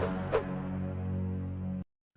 Bye.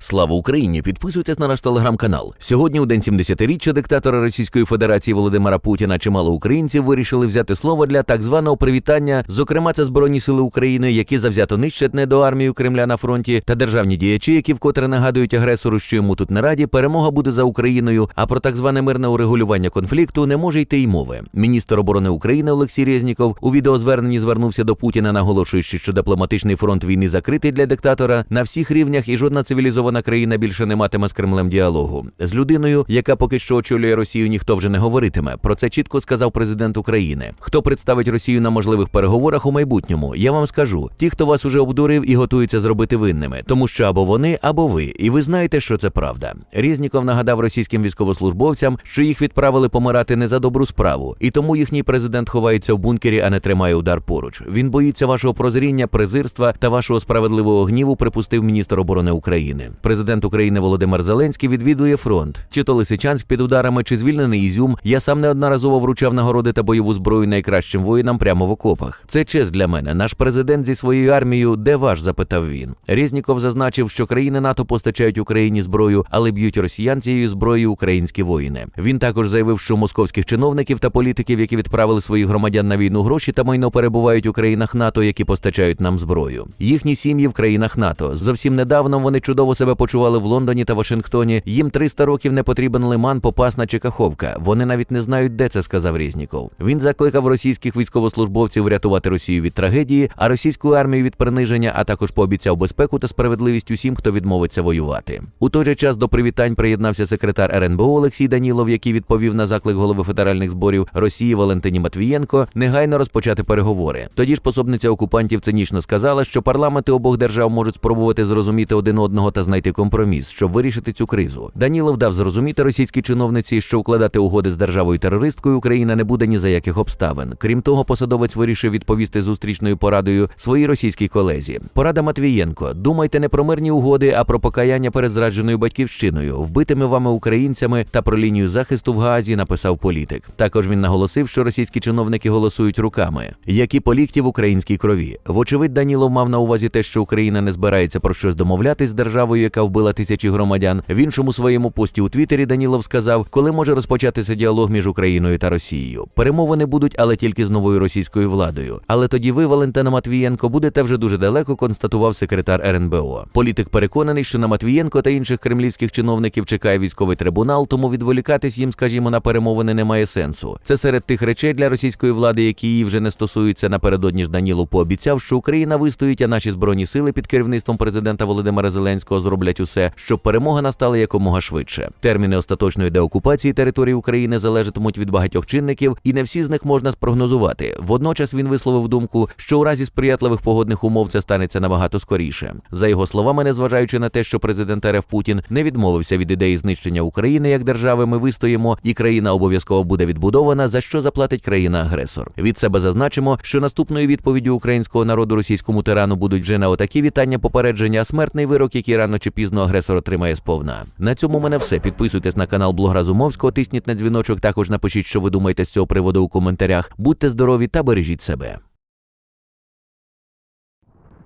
Слава Україні! Підписуйтесь на наш телеграм-канал. Сьогодні, у день 70-річчя диктатора Російської Федерації Володимира Путіна, чимало українців вирішили взяти слово для так званого привітання. Зокрема, це Збройні сили України, які завзято нищать недоармію Кремля на фронті, та державні діячі, які вкотре нагадують агресору, що йому тут не раді. Перемога буде за Україною. А про так зване мирне урегулювання конфлікту не може йти й мови. Міністр оборони України Олексій Резніков у відеозверненні звернувся до Путіна, наголошуючи, що дипломатичний фронт війни закритий для диктатора на всіх рівнях, і жодна цивілізована країна більше не матиме з Кремлем діалогу. З людиною, яка поки що очолює Росію, ніхто вже не говоритиме. Про це чітко сказав президент України. Хто представить Росію на можливих переговорах у майбутньому? Я вам скажу: ті, хто вас уже обдурив і готується зробити винними, тому що або вони, або ви, і ви знаєте, що це правда. Різніков нагадав російським військовослужбовцям, що їх відправили помирати не за добру справу, і тому їхній президент ховається в бункері, а не тримає удар поруч. Він боїться вашого прозріння, презирства та вашого справедливого гніву. Припустив міністр оборони України. Президент України Володимир Зеленський відвідує фронт, чи то Лисичанськ під ударами, чи звільнений Ізюм. Я сам неодноразово вручав нагороди та бойову зброю найкращим воїнам прямо в окопах. Це честь для мене. Наш президент зі своєю армією, де ваш? запитав він. Резніков зазначив, що країни НАТО постачають Україні зброю, але б'ють росіян цією зброєю українські воїни. Він також заявив, що московських чиновників та політиків, які відправили своїх громадян на війну гроші та майно перебувають у країнах НАТО, які постачають нам зброю. Їхні сім'ї в країнах НАТО. Зовсім недавно вони чудово себе почували в Лондоні та Вашингтоні. Їм 300 років не потрібен лиман, попасна чи каховка. Вони навіть не знають, де це сказав Різніков. Він закликав російських військовослужбовців врятувати Росію від трагедії, а російську армію від приниження, а також пообіцяв безпеку та справедливість усім, хто відмовиться воювати. У той же час до привітань приєднався секретар РНБО Олексій Данілов, який відповів на заклик голови федеральних зборів Росії Валентині Матвієнко негайно розпочати переговори. Тоді ж пособниця окупантів цинічно сказала, що парламенти обох держав можуть спробувати зрозуміти один одного та знайти компроміс, щоб вирішити цю кризу. Данілов дав зрозуміти російській чиновниці, що укладати угоди з державою терористкою Україна не буде ні за яких обставин. Крім того, посадовець вирішив відповісти зустрічною порадою своїй російській колезі. Порада Матвієнко: думайте не про мирні угоди, а про покаяння перед зрадженою батьківщиною, вбитими вами українцями та про лінію захисту в Гаазі написав політик. Також він наголосив, що російські чиновники голосують руками, які по лікті в українській крові. Вочевидь, Данілов мав на увазі те, що Україна не збирається про щось домовлятись з державою, яка вбила тисячі громадян. В іншому своєму пості у Твіттері Данілов сказав, коли може розпочатися діалог між Україною та Росією. Перемовини будуть, але тільки з новою російською владою. Але тоді ви, Валентина Матвієнко, будете вже дуже далеко, констатував секретар РНБО. Політик переконаний, що на Матвієнко та інших кремлівських чиновників чекає військовий трибунал, тому відволікатись їм, скажімо, на перемовини немає сенсу. Це серед тих речей для російської влади, які її вже не стосуються. Напередодні ж Данілов пообіцяв, що Україна вистоїть, а наші збройні сили під керівництвом президента Володимира Зеленського зроблять усе, щоб перемога настала якомога швидше. Терміни остаточної деокупації території України залежатимуть від багатьох чинників, і не всі з них можна спрогнозувати. Водночас він висловив думку, що у разі сприятливих погодних умов це станеться набагато скоріше. За його словами, незважаючи на те, що президент РФ Путін не відмовився від ідеї знищення України як держави, ми вистоїмо, і країна обов'язково буде відбудована, за що заплатить країна-агресор. Від себе зазначимо, що наступною відповіддю українського народу російському тирану будуть вже на отакі вітання попередження, смертний вирок, який рано чи пізно агресор отримає сповна. На цьому у мене все. Підписуйтесь на канал Блог Разумовського, тисніть на дзвіночок. Також напишіть, що ви думаєте з цього приводу у коментарях. Будьте здорові та бережіть себе.